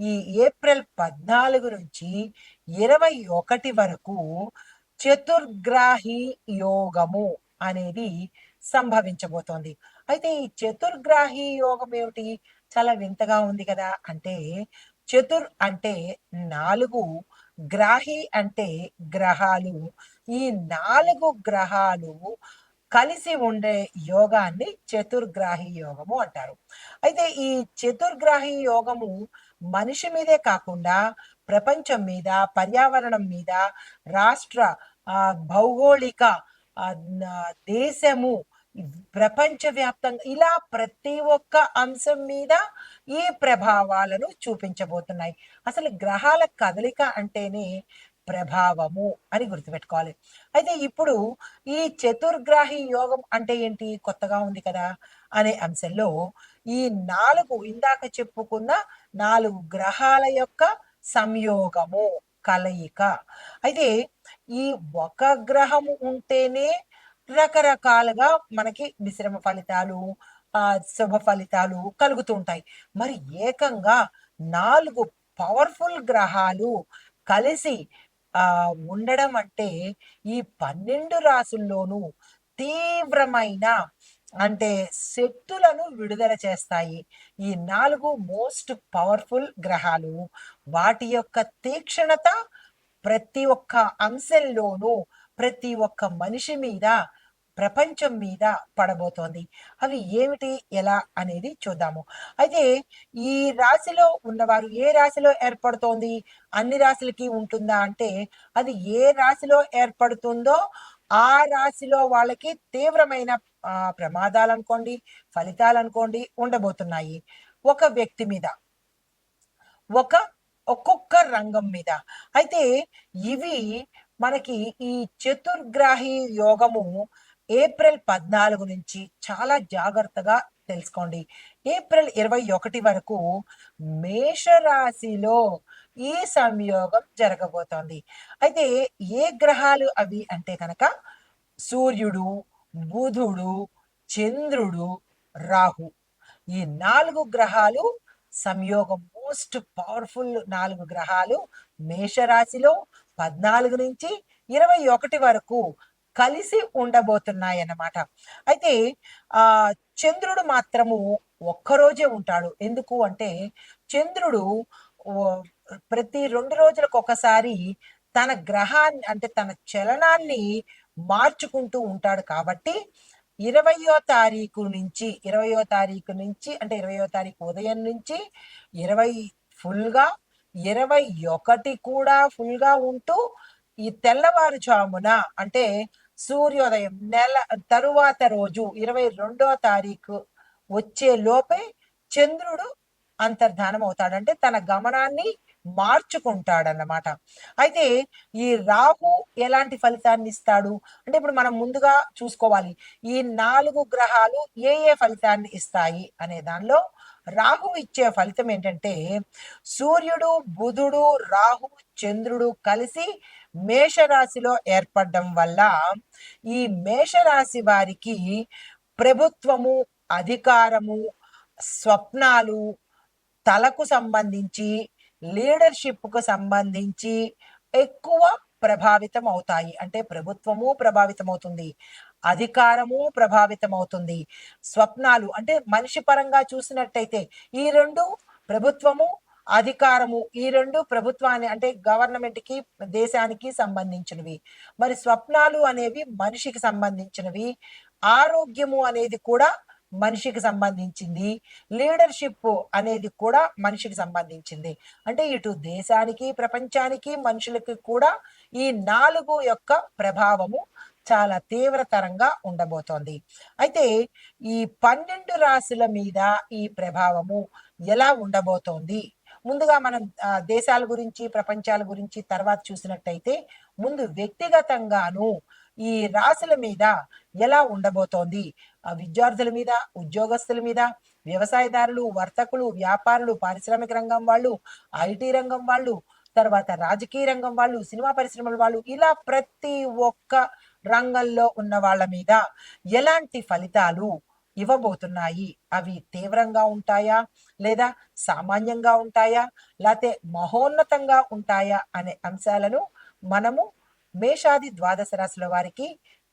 ఈ ఏప్రిల్ పద్నాలుగు నుంచి ఇరవై ఒకటి వరకు చతుర్గ్రాహి యోగము అనేది సంభవించబోతోంది. అయితే ఈ చతుర్గ్రాహి యోగం ఏమిటి? చాలా వింతగా ఉంది కదా. అంటే చతుర్ అంటే నాలుగు గ్రాహి అంటే గ్రహాలు. ఈ నాలుగు గ్రహాలు కలిసి ఉండే యోగాన్ని చతుర్గ్రాహి యోగము అంటారు. అయితే ఈ చతుర్గ్రాహి యోగము మనిషి మీదే కాకుండా ప్రపంచం మీద పర్యావరణం మీద రాష్ట్ర భౌగోళిక దేశము ప్రపంచవ్యాప్తంగా ఇలా ప్రతి ఒక్క అంశం మీద ఈ ప్రభావాలను చూపించబోతున్నాయి. అసలు గ్రహాల కదలిక అంటేనే ప్రభావము అని గుర్తుపెట్టుకోవాలి. అయితే ఇప్పుడు ఈ చతుర్గ్రాహి యోగం అంటే ఏంటి? కొత్తగా ఉంది కదా అనే అంశంలో ఈ నాలుగు ఇందాక చెప్పుకున్న నాలుగు గ్రహాల యొక్క సంయోగము కలయిక. అయితే ఈ ఒక గ్రహము ఉంటేనే రకరకాలుగా మనకి మిశ్రమ ఫలితాలు శుభ ఫలితాలు కలుగుతుంటాయి మరి ఏకంగా నాలుగు పవర్ఫుల్ గ్రహాలు కలిసి ఆ ఉండడం అంటే ఈ పన్నెండు రాసుల్లోనూ తీవ్రమైన అంటే శక్తులను విడుదల చేస్తాయి. ఈ నాలుగు మోస్ట్ పవర్ఫుల్ గ్రహాలు వాటి యొక్క తీక్షణత ప్రతి ఒక్క అంశంలోనూ ప్రతి ఒక్క మనిషి మీద ప్రపంచం మీద పడబోతోంది. అవి ఏమిటి ఎలా అనేది చూద్దాము. అయితే ఈ రాశిలో ఉన్నవారు ఏ రాశిలో ఏర్పడుతోంది? అన్ని రాశులకి ఉంటుందా అంటే అది ఏ రాశిలో ఏర్పడుతుందో ఆ రాశిలో వాళ్ళకి తీవ్రమైన ప్రమాదాలు అనుకోండి ఫలితాలు అనుకోండి ఉండబోతున్నాయి. ఒక వ్యక్తి మీద ఒక ఒక్కొక్క రంగం మీద. అయితే ఇవి మనకి ఈ చతుర్గ్రాహి యోగము ఏప్రిల్ పద్నాలుగు నుంచి చాలా జాగ్రత్తగా తెలుసుకోండి. ఏప్రిల్ ఇరవై ఒకటి వరకు మేషరాశిలో ఈ సంయోగం జరగబోతోంది. అయితే ఏ గ్రహాలు అవి అంటే కనుక సూర్యుడు బుధుడు చంద్రుడు రాహు. ఈ నాలుగు గ్రహాలు సంయోగం. మోస్ట్ పవర్ఫుల్ నాలుగు గ్రహాలు మేషరాశిలో పద్నాలుగు నుంచి ఇరవై ఒకటి వరకు కలిసి ఉండబోతున్నాయి అన్నమాట అయితే ఆ చంద్రుడు మాత్రము ఒక్కరోజే ఉంటాడు. ఎందుకు అంటే చంద్రుడు ప్రతి రెండు రోజులకు ఒకసారి తన గ్రహాన్ని అంటే తన చలనాన్ని మార్చుకుంటూ ఉంటాడు కాబట్టి ఇరవయో తారీఖు నుంచి ఇరవయో తారీఖు నుంచి అంటే ఇరవయో తారీఖు ఉదయం నుంచి ఇరవై ఫుల్గా ఇరవై ఒకటి కూడా ఫుల్గా ఉంటూ ఈ తెల్లవారుజామున అంటే సూర్యోదయం నెల తరువాత రోజు ఇరవై రెండో తారీఖు వచ్చే లోపే చంద్రుడు అంతర్ధానం అవుతాడంటే తన గమనాన్ని మార్చుకుంటాడన్నమాట. అయితే ఈ రాహు ఎలాంటి ఫలితాన్ని ఇస్తాడు? అంటే ఇప్పుడు మనం ముందుగా చూసుకోవాలి. ఈ నాలుగు గ్రహాలు ఏ ఏ ఫలితాన్ని ఇస్తాయి అనే దానిలో రాహు ఇచ్చే ఫలితం ఏంటంటే సూర్యుడు బుధుడు రాహు చంద్రుడు కలిసి మేషరాశిలో ఏర్పడడం వల్ల ఈ మేషరాశి వారికి ప్రభుత్వము అధికారము స్వప్నాలు తలకు సంబంధించి లీడర్షిప్కు సంబంధించి ఎక్కువ ప్రభావితం అవుతాయి అంటే ప్రభుత్వము ప్రభావితం అవుతుంది అధికారము ప్రభావితం అవుతుంది స్వప్నాలు అంటే మనిషి పరంగా చూసినట్టయితే ఈ రెండు ప్రభుత్వము అధికారము ఈ రెండు ప్రభుత్వాన్ని అంటే గవర్నమెంట్కి దేశానికి సంబంధించినవి. మరి స్వప్నాలు అనేవి మనిషికి సంబంధించినవి. ఆరోగ్యము అనేది కూడా మనిషికి సంబంధించింది. లీడర్షిప్ అనేది కూడా మనిషికి సంబంధించింది. అంటే ఇటు దేశానికి ప్రపంచానికి మనుషులకి కూడా ఈ నాలుగు యొక్క ప్రభావము చాలా తీవ్రతరంగా ఉండబోతోంది. అయితే ఈ పన్నెండు రాశుల మీద ఈ ప్రభావము ఎలా ఉండబోతోంది? ముందుగా మనం దేశాల గురించి ప్రపంచాల గురించి తర్వాత చూసినట్టయితే ముందు వ్యక్తిగతంగాను ఈ రాశుల మీద ఎలా ఉండబోతోంది? ఆ విద్యార్థుల మీద ఉద్యోగస్తుల మీద వ్యవసాయదారులు వర్తకులు వ్యాపారులు పారిశ్రామిక రంగం వాళ్ళు ఐటీ రంగం వాళ్ళు తర్వాత రాజకీయ రంగం వాళ్ళు సినిమా పరిశ్రమల వాళ్ళు ఇలా ప్రతి ఒక్క రంగంలో ఉన్న వాళ్ళ మీద ఎలాంటి ఫలితాలు ఇవ్వబోతున్నాయి? అవి తీవ్రంగా ఉంటాయా? లేదా సామాన్యంగా ఉంటాయా? లేకపోతే మహోన్నతంగా ఉంటాయా? అనే అంశాలను మనము మేషాది ద్వాదశ రాశుల వారికి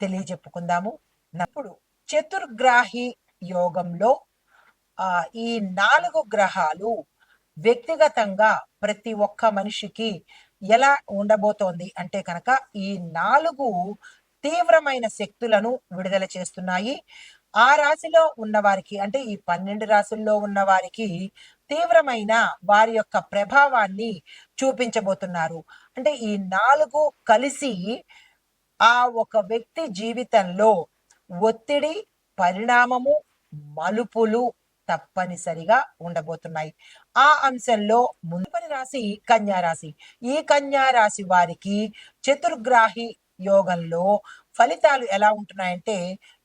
తెలియజెప్పుకుందాము. ఇప్పుడు చతుర్గ్రాహి యోగంలో ఆ ఈ నాలుగు గ్రహాలు వ్యక్తిగతంగా ప్రతి ఒక్క మనిషికి ఎలా ఉండబోతోంది అంటే కనుక ఈ నాలుగు తీవ్రమైన శక్తులను విడుదల చేస్తున్నాయి. ఆ రాశిలో ఉన్న వారికి అంటే ఈ పన్నెండు రాశుల్లో ఉన్న వారికి తీవ్రమైన వారి యొక్క ప్రభావాన్ని చూపించబోతున్నారు. అంటే ఈ నాలుగు కలిసి ఆ ఒక వ్యక్తి జీవితంలో ఒత్తిడి పరిణామము మలుపులు తప్పనిసరిగా ఉండబోతున్నాయి. ఆ అంశంలో ముందుపని రాశి కన్యా రాశి. ఈ కన్యా రాశి వారికి చతుర్గ్రాహి యోగంలో ఫలితాలు ఎలా ఉంటున్నాయంటే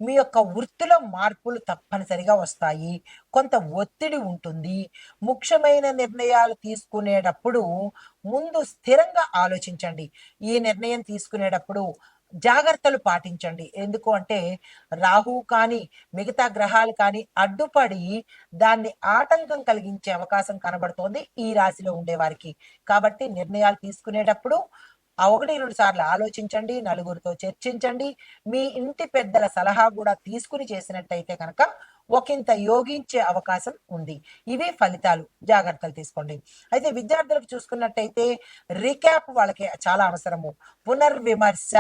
మీ యొక్క వృత్తిలో మార్పులు తప్పనిసరిగా వస్తాయి. కొంత ఒత్తిడి ఉంటుంది. ముఖ్యమైన నిర్ణయాలు తీసుకునేటప్పుడు ముందు స్థిరంగా ఆలోచించండి. ఈ నిర్ణయం తీసుకునేటప్పుడు జాగ్రత్తలు పాటించండి. ఎందుకు అంటే రాహు కానీ మిగతా గ్రహాలు కానీ అడ్డుపడి దాన్ని ఆటంకం కలిగించే అవకాశం కనబడుతోంది ఈ రాశిలో ఉండేవారికి కాబట్టి నిర్ణయాలు తీసుకునేటప్పుడు ఆ ఒకటి రెండు సార్లు ఆలోచించండి నలుగురితో చర్చించండి. మీ ఇంటి పెద్దల సలహా కూడా తీసుకుని చేసినట్టయితే కనుక ఒకంత యోగించే అవకాశం ఉంది. ఇవి ఫలితాలు జాగ్రత్తలు తీసుకోండి. అయితే విద్యార్థులకు చూసుకున్నట్టయితే రికాప్ వాళ్ళకి చాలా అవసరము. పునర్విమర్శ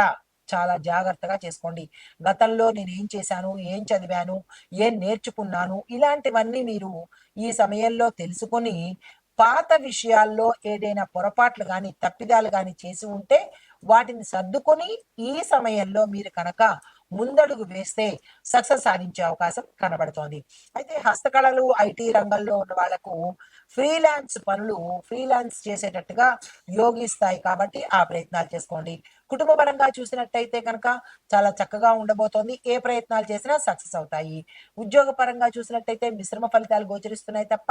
చాలా జాగ్రత్తగా చేసుకోండి. గతంలో నేను ఏం చేశాను ఏం చదివాను ఏం నేర్చుకున్నాను ఇలాంటివన్నీ మీరు ఈ సమయంలో తెలుసుకొని పాత విషయాల్లో ఏదైనా పొరపాట్లు కానీ తప్పిదాలు కానీ చేసి ఉంటే వాటిని సర్దుకొని ఈ సమయంలో మీరు కనుక ముందడుగు వేస్తే సక్సెస్ సాధించే అవకాశం కనబడుతోంది. అయితే హస్తకళలు ఐటీ రంగంలో ఉన్న వాళ్ళకు ఫ్రీలాన్స్ పనులు ఫ్రీలాన్స్ చేసేటట్టుగా యోగిస్తాయి కాబట్టి ఆ ప్రయత్నాలు చేసుకోండి. కుటుంబ పరంగా చూసినట్టయితే కనుక చాలా చక్కగా ఉండబోతోంది. ఏ ప్రయత్నాలు చేసినా సక్సెస్ అవుతాయి. ఉద్యోగ పరంగా చూసినట్టయితే మిశ్రమ ఫలితాలు గోచరిస్తున్నాయి తప్ప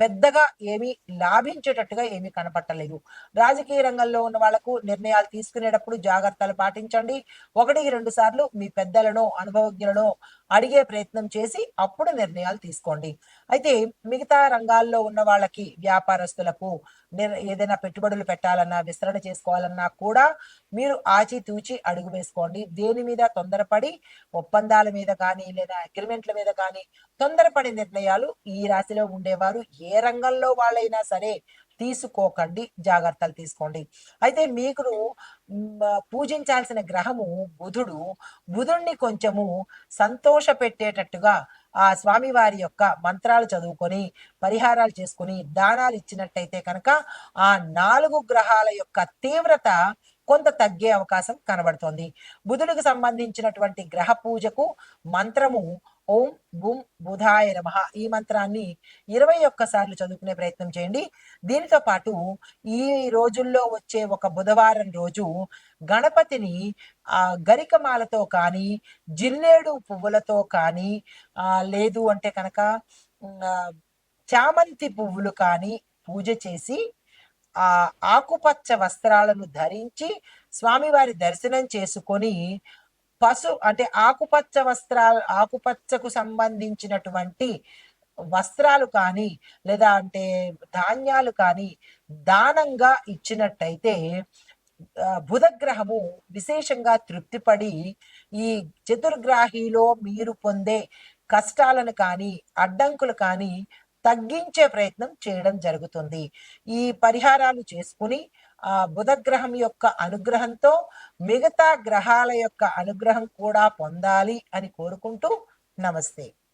పెద్దగా ఏమీ లాభించేటట్టుగా ఏమీ కనపట్టలేదు రాజకీయ రంగంలో ఉన్న వాళ్ళకు నిర్ణయాలు తీసుకునేటప్పుడు జాగ్రత్తలు పాటించండి. ఒకటికి రెండు సార్లు మీ పెద్దలను అనుభవజ్ఞులను అడిగే ప్రయత్నం చేసి అప్పుడు నిర్ణయాలు తీసుకోండి. అయితే మిగతా రంగాల్లో ఉన్న వాళ్ళకి వ్యాపారస్తులకు ఏదైనా పెట్టుబడులు పెట్టాలన్నా విస్తరణ చేసుకోవాలన్నా కూడా మీరు ఆచితూచి అడుగు వేసుకోండి. దేని మీద తొందరపడి ఒప్పందాల మీద కానీ లేదా అగ్రిమెంట్ల మీద కానీ తొందరపడి నిర్ణయాలు ఈ రాశిలో ఉండేవారు. ఏ రంగంలో వాళ్ళైనా సరే తీసుకోకండి. జాగ్రత్తలు తీసుకోండి. అయితే మీకు పూజించాల్సిన గ్రహము బుధుడు. బుధుణ్ణి కొంచెము సంతోష పెట్టేటట్టుగా ఆ స్వామివారి యొక్క మంత్రాలు చదువుకొని పరిహారాలు చేసుకొని దానాలు ఇచ్చినట్టయితే కనుక ఆ నాలుగు గ్రహాల యొక్క తీవ్రత కొంత తగ్గే అవకాశం కనబడుతోంది. బుధుడికి సంబంధించినటువంటి గ్రహ పూజకు మంత్రము ఓం గుం బుధాయ నమ. ఈ మంత్రాన్ని ఇరవై ఒక్కసార్లు చదువుకునే ప్రయత్నం చేయండి. దీనితో పాటు ఈ రోజుల్లో వచ్చే ఒక బుధవారం రోజు గణపతిని ఆ గరికమాలతో కానీ జిల్లేడు పువ్వులతో కానీ ఆ లేదు అంటే కనుక చామంతి పువ్వులు కానీ పూజ చేసి ఆ ఆకుపచ్చ వస్త్రాలను ధరించి స్వామివారి దర్శనం చేసుకొని పసు అంటే ఆకుపచ్చ వస్త్రాలు ఆకుపచ్చకు సంబంధించినటువంటి వస్త్రాలు కానీ లేదా అంటే ధాన్యాలు కానీ దానంగా ఇచ్చినట్టయితే బుధగ్రహము విశేషంగా తృప్తిపడి ఈ చతుర్గ్రాహిలో మీరు పొందే కష్టాలను కానీ అడ్డంకులు కానీ తగ్గించే ప్రయత్నం చేయడం జరుగుతుంది. ఈ పరిహారాలు చేసుకుని బుధగ్రహం యొక్క అనుగ్రహంతో మిగతా గ్రహాల యొక్క అనుగ్రహం కూడా పొందాలి అని కోరుకుంటూ నమస్తే.